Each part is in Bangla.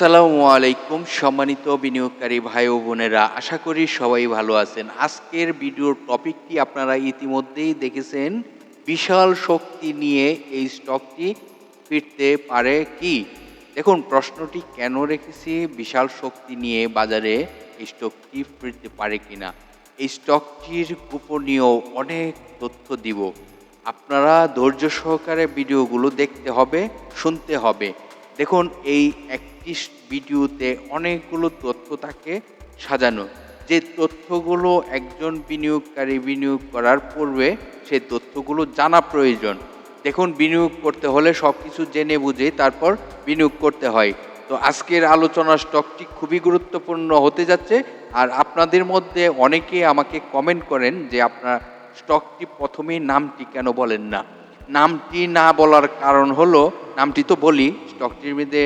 আসসালামু আলাইকুম, সম্মানিত বিনিয়োগকারী ভাই ও বোনেরা। আশা করি সবাই ভালো আছেন। আজকের ভিডিওর টপিকটি আপনারা ইতিমধ্যেই দেখেছেন। বিশাল শক্তি নিয়ে এই স্টকটি ফিরতে পারে কি? দেখুন, প্রশ্নটি কেন রেখেছি? বিশাল শক্তি নিয়ে বাজারে এই স্টকটি ফিরতে পারে কিনা? এই স্টকটির গোপনীয় অনেক তথ্য দিব। আপনারা ধৈর্য সহকারে ভিডিওগুলো দেখতে হবে, শুনতে হবে। দেখুন, এই একটি ভিডিওতে অনেকগুলো তথ্য থাকে সাজানো। যে তথ্যগুলো একজন বিনিয়োগকারী বিনিয়োগ করার পূর্বে সেই তথ্যগুলো জানা প্রয়োজন। দেখুন, বিনিয়োগ করতে হলে সব কিছু জেনে বুঝে তারপর বিনিয়োগ করতে হয়। তো আজকের আলোচনা স্টকটি খুবই গুরুত্বপূর্ণ হতে যাচ্ছে। আর আপনাদের মধ্যে অনেকে আমাকে কমেন্ট করেন যে আপনার স্টকটি প্রথমেই নামটি কেন বলেন না। নামটি না বলার কারণ হলো, নামটি তো বলি স্টকটির মধ্যে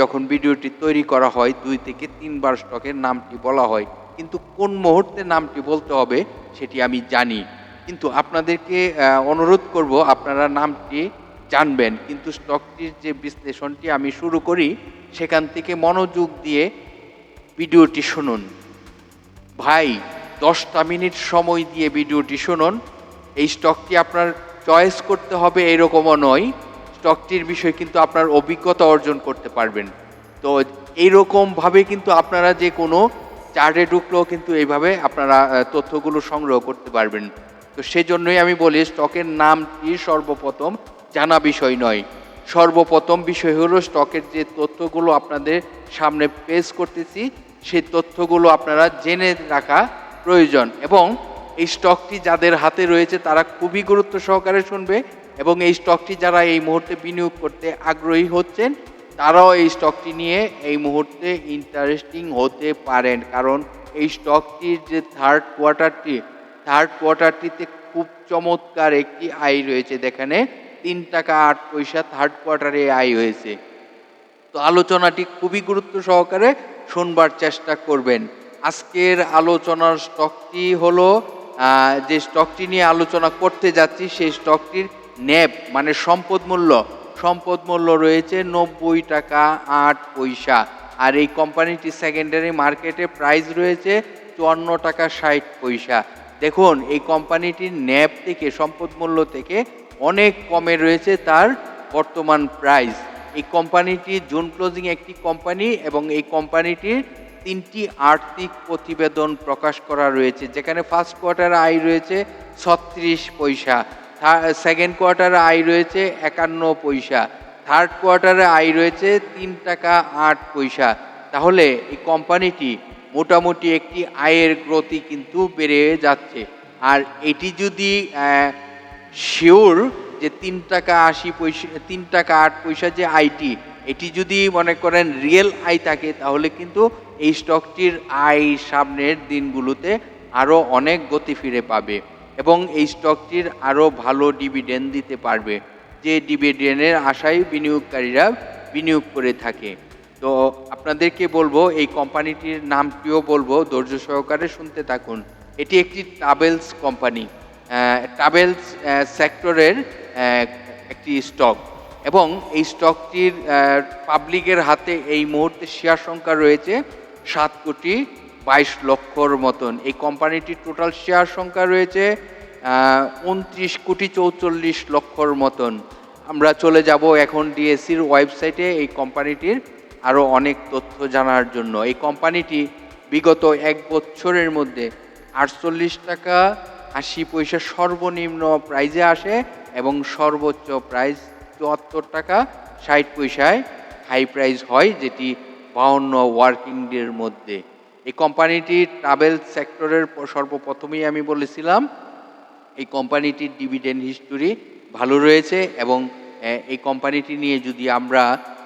যখন ভিডিওটি তৈরি করা হয়, দুই থেকে তিনবার স্টকের নামটি বলা হয়। কিন্তু কোন মুহূর্তে নামটি বলতে হবে, সেটি আমি জানি। কিন্তু আপনাদেরকে অনুরোধ করব, আপনারা নামটি জানবেন। কিন্তু স্টকটির যে বিশ্লেষণটি আমি শুরু করি, সেখান থেকে মনোযোগ দিয়ে ভিডিওটি শুনুন। ভাই, দশটা মিনিট সময় দিয়ে ভিডিওটি শুনুন। এই স্টকটি আপনার চয়েস করতে হবে এরকমও নয়। স্টকটির বিষয়ে কিন্তু আপনার অভিজ্ঞতা অর্জন করতে পারবেন। তো এইরকমভাবে কিন্তু আপনারা যে কোনো চার্টে ঢুকলেও কিন্তু এইভাবে আপনারা তথ্যগুলো সংগ্রহ করতে পারবেন। তো সেজন্যই আমি বলি, স্টকের নামটি সর্বপ্রথম জানা বিষয় নয়। সর্বপ্রথম বিষয় হলো স্টকের যে তথ্যগুলো আপনাদের সামনে পেশ করতেছি, সেই তথ্যগুলো আপনারা জেনে রাখা প্রয়োজন। এবং এই স্টকটি যাদের হাতে রয়েছে তারা খুবই গুরুত্ব সহকারে শুনবে এবং এই স্টকটি যারা এই মুহূর্তে বিনিয়োগ করতে আগ্রহী হচ্ছেন, তারাও এই স্টকটি নিয়ে এই মুহূর্তে ইন্টারেস্টিং হতে পারেন। কারণ এই স্টকটির যে থার্ড কোয়ার্টারটি থার্ড কোয়ার্টারটিতে খুব চমৎকার একটি আয় রয়েছে। যেখানে তিন টাকা আট পয়সা থার্ড কোয়ার্টারে আয় হয়েছে। তো আলোচনাটি খুবই গুরুত্ব সহকারে শুনবার চেষ্টা করবেন। আজকের আলোচনার স্টকটি হলো যে স্টকটি নিয়ে আলোচনা করতে যাচ্ছি, সেই স্টকটির ন্যাব মানে সম্পদ মূল্য সম্পদ মূল্য রয়েছে নব্বই টাকা আট পয়সা। আর এই কোম্পানিটি সেকেন্ডারি মার্কেটে প্রাইস রয়েছে চুয়ান্ন টাকা ষাট পয়সা। দেখুন, এই কোম্পানিটির ন্যাব থেকে, সম্পদ মূল্য থেকে অনেক কমে রয়েছে তার বর্তমান প্রাইস এই কোম্পানিটি জুন ক্লোজিং একটি কোম্পানি এবং এই কোম্পানিটির তিনটি আর্থিক প্রতিবেদন প্রকাশ করা রয়েছে, যেখানে ফার্স্ট কোয়ার্টার আয় রয়েছে ছত্রিশ পয়সা সেকেন্ড কোয়ার্টারে আয় রয়েছে একান্ন পয়সা থার্ড কোয়ার্টারে আয় রয়েছে তিন টাকা আট পয়সা। তাহলে এই কোম্পানিটি মোটামুটি একটি আয়ের গ্রতি কিন্তু বেড়ে যাচ্ছে। আর এটি যদি শিওর যে তিন টাকা আশি পয়সা, তিন টাকা আট পয়সা যে আইটি এটি যদি মনে করেন রিয়েল আয় থাকে, তাহলে কিন্তু এই স্টকটির আয় সামনের দিনগুলোতে আরও অনেক গতি ফিরে পাবে এবং এই স্টকটির আরও ভালো ডিভিডেন্ড দিতে পারবে। যে ডিভিডেন্ডের আশায় বিনিয়োগকারীরা বিনিয়োগ করে থাকে। তো আপনাদেরকে বলব, এই কোম্পানিটির নামটিও বলব, ধৈর্য সহকারে শুনতে থাকুন। এটি একটি ট্রাভেলস কোম্পানি। ট্রাভেলস সেক্টরের একটি স্টক। এবং এই স্টকটির পাবলিকের হাতে এই মুহূর্তে শেয়ার সংখ্যা রয়েছে সাত কোটি বাইশ লক্ষর মতন। এই কোম্পানিটির টোটাল শেয়ার সংখ্যা রয়েছে উনত্রিশ কোটি চৌচল্লিশ লক্ষর মতন। আমরা চলে যাব এখন ডিএসসির ওয়েবসাইটে এই কোম্পানিটির আরও অনেক তথ্য জানার জন্য। এই কোম্পানিটি বিগত এক বছরের মধ্যে আটচল্লিশ টাকা আশি পয়সা সর্বনিম্ন প্রাইজে আসে এবং সর্বোচ্চ প্রাইস চুয়াত্তর টাকা ষাট পয়সায় হাই প্রাইস হয়, যেটি বাউন্ন ওয়ার্কিং ডের মধ্যে। এই কোম্পানিটি ট্রাভেল সেক্টরের সর্বপ্রথমেই আমি বলেছিলাম, এই কোম্পানিটির ডিভিডেন্ড হিস্টোরি ভালো রয়েছে এবং এই কোম্পানিটি নিয়ে যদি আমরা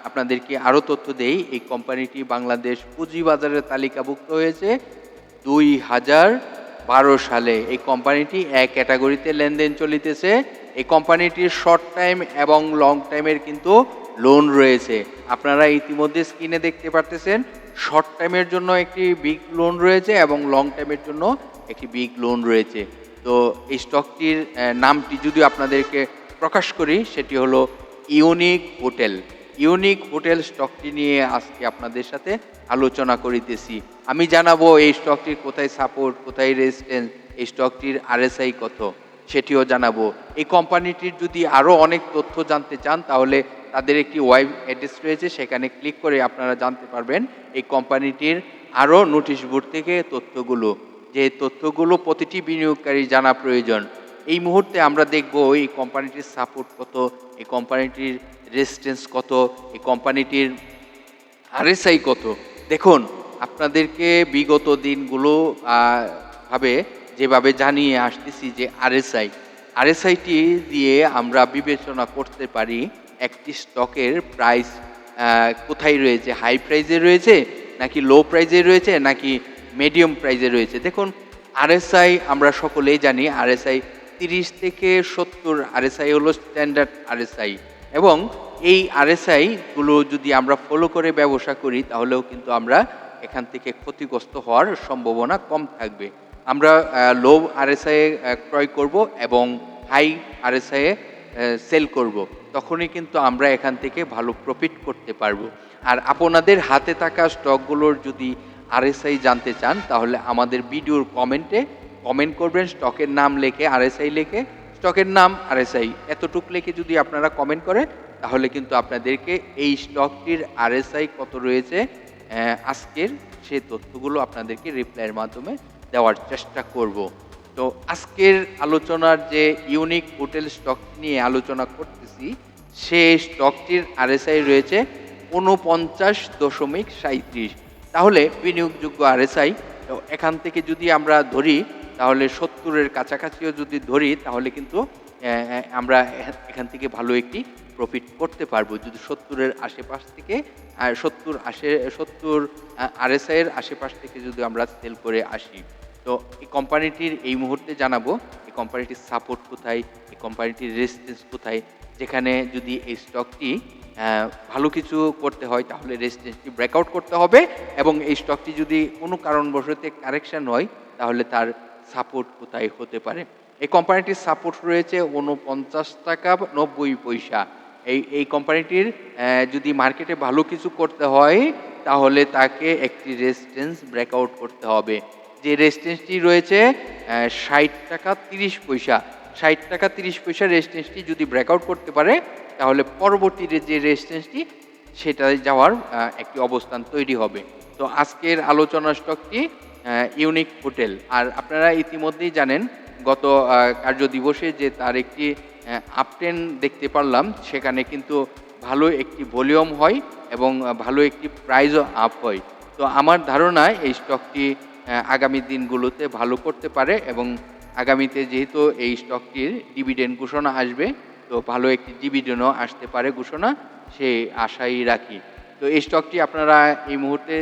আপনাদেরকে আরও তথ্য দেই, এই কোম্পানিটি বাংলাদেশ পুঁজিবাজারের তালিকাভুক্ত হয়েছে দুই হাজার বারো সালে। এই কোম্পানিটি এক ক্যাটাগরিতে লেনদেন চলিতেছে। এই কোম্পানিটির শর্ট টাইম এবং লং টাইমের কিন্তু লোন রয়েছে। আপনারা ইতিমধ্যে স্ক্রিনে দেখতে পারতেছেন শর্ট টাইমের জন্য একটি বিগ লোন রয়েছে এবং লং টাইমের জন্য একটি বিগ লোন রয়েছে। তো এই স্টকটির নামটি যদি আপনাদেরকে প্রকাশ করি, সেটি হলো ইউনিক হোটেল ইউনিক হোটেল স্টকটি নিয়ে আজকে আপনাদের সাথে আলোচনা করিতেছি। আমি জানাব এই স্টকটির কোথায় সাপোর্ট কোথায় রেজিস্ট্যান্স এই স্টকটির আরএসআই কত, সেটিও জানাব। এই কোম্পানিটির যদি আরও অনেক তথ্য জানতে চান, তাহলে তাদের একটি ওয়েব অ্যাড্রেস রয়েছে, সেখানে ক্লিক করে আপনারা জানতে পারবেন এই কোম্পানিটির আরও নোটিশ বোর্ড থেকে তথ্যগুলো। যে তথ্যগুলো প্রতিটি বিনিয়োগকারী জানা প্রয়োজন। এই মুহূর্তে আমরা দেখব এই কোম্পানিটির সাপোর্ট কত, এই কোম্পানিটির রেজিস্ট্যান্স কত, এই কোম্পানিটির আরএসআই কত। দেখুন, আপনাদেরকে বিগত দিনগুলো ভাবে যেভাবে জানিয়ে আসতেছি যে আরএসআই আরএসআইটি দিয়ে আমরা বিবেচনা করতে পারি একটি স্টকের প্রাইস কোথায় রয়েছে? হাই প্রাইজে রয়েছে, নাকি লো প্রাইজে রয়েছে, নাকি মিডিয়াম প্রাইজে রয়েছে? দেখুন আরএসআই আমরা সকলেই জানি আরএসআই তিরিশ থেকে সত্তর আরএসআই হলো স্ট্যান্ডার্ড আরএসআই এবং এই আরএসআই গুলো যদি আমরা ফলো করে ব্যবসা করি, তাহলেও কিন্তু আমরা এখান থেকে ক্ষতিগ্রস্ত হওয়ার সম্ভাবনা কম থাকবে। আমরা লো আরএসআই ক্রয় করব এবং হাই আরএসআই সেল করব, তখনই কিন্তু আমরা এখান থেকে ভালো প্রফিট করতে পারব। আর আপনাদের হাতে থাকা স্টকগুলোর যদি আরএসআই জানতে চান, তাহলে আমাদের ভিডিওর কমেন্টে কমেন্ট করবেন স্টকের নাম লেখে আরএসআই লেখে স্টকের নাম আরএসআই এতটুক লেখে যদি আপনারা কমেন্ট করেন, তাহলে কিন্তু আপনাদেরকে এই স্টকটির আরএসআই কত রয়েছে আজকের সেই তথ্যগুলো আপনাদেরকে রিপ্লাইয়ের মাধ্যমে দেওয়ার চেষ্টা করব। তো আজকের আলোচনার যে ইউনিক হোটেল স্টক নিয়ে আলোচনা করতেছি, সেই স্টকটির আরএসআই রয়েছে উনপঞ্চাশ দশমিক সাঁত্রিশ তাহলে বিনিয়োগযোগ্য আরএসআই, তো এখান থেকে যদি আমরা ধরি, তাহলে সত্তরের কাছাকাছিও যদি ধরি, তাহলে কিন্তু আমরা এখান থেকে ভালো একটি প্রফিট করতে পারব। যদি সত্তরের আশেপাশ থেকে সত্তর আশে সত্তর আরএসআই এর আশেপাশ থেকে যদি আমরা সেল করে আসি। তো এই কোম্পানিটির এই মুহূর্তে জানাব, এই কোম্পানিটির সাপোর্ট কোথায়, এই কোম্পানিটির রেজিস্ট্যান্স কোথায়, যেখানে যদি এই স্টকটি ভালো কিছু করতে হয়, তাহলে রেজিস্ট্যান্সটি ব্রেকআউট করতে হবে এবং এই স্টকটি যদি কোনো কারণবশত কারেকশন হয়, তাহলে তার সাপোর্ট কোথায় হতে পারে। এই কোম্পানিটির সাপোর্ট রয়েছে উনপঞ্চাশ টাকা নব্বই পয়সা। এই এই কোম্পানিটির যদি মার্কেটে ভালো কিছু করতে হয়, তাহলে তাকে একটি রেজিস্ট্যান্স ব্রেকআউট করতে হবে। যে রেজিস্ট্যান্সটি রয়েছে ষাট টাকা তিরিশ পয়সা। ষাট টাকা তিরিশ পয়সা রেজিস্ট্যান্সটি যদি ব্রেকআউট করতে পারে, তাহলে পরবর্তীতে যে রেজিস্ট্যান্সটি সেটায় যাওয়ার একটি অবস্থান তৈরি হবে। তো আজকের আলোচনা স্টকটি ইউনিক হোটেল। আর আপনারা ইতিমধ্যেই জানেন, গত কার্য দিবসে যে তার একটি আপটেন দেখতে পারলাম, সেখানে কিন্তু ভালো একটি ভলিউম হয় এবং ভালো একটি প্রাইজও আপ হয়। তো আমার ধারণা এই স্টকটি আগামী দিনগুলোতে ভালো করতে পারে এবং আগামীতে যেহেতু এই স্টকটির ডিভিডেন্ড ঘোষণা আসবে তো ভালো একটি ডিভিডেন্ডও আসতে পারে ঘোষণা সে আশাই রাখি। তো এই স্টকটি আপনারা এই মুহূর্তে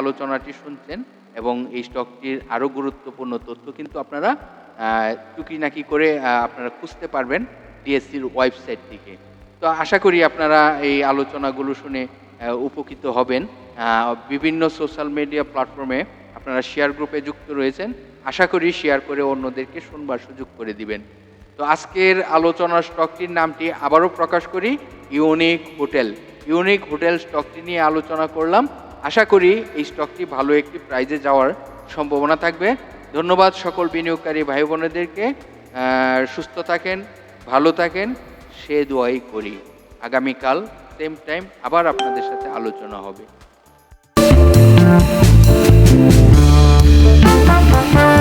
আলোচনাটি শুনছেন এবং এই স্টকটির আরও গুরুত্বপূর্ণ তথ্য কিন্তু আপনারা আহ, টুকিনাকি করে আপনারা খুঁজতে পারবেন ডিএসসির ওয়েবসাইট থেকে। তো আশা করি আপনারা এই আলোচনাগুলো শুনে উপকৃত হবেন। বিভিন্ন সোশ্যাল মিডিয়া প্ল্যাটফর্মে আপনারা শেয়ার গ্রুপে যুক্ত রয়েছেন, আশা করি শেয়ার করে অন্যদেরকে শুনবার সুযোগ করে দিবেন। তো আজকের আলোচনার স্টকটির নামটি আবারও প্রকাশ করি ইউনিক হোটেল ইউনিক হোটেল স্টকটি নিয়ে আলোচনা করলাম। আশা করি এই স্টকটি ভালো একটি প্রাইজে যাওয়ার সম্ভাবনা থাকবে। ধন্যবাদ সকল বিনিয়োগকারী ভাই বোনেদেরকে সুস্থ থাকেন, ভালো থাকেন, সে দোয়াই করি। আগামীকাল সেম টাইম আবার আপনাদের সাথে আলোচনা হবে। Thank you.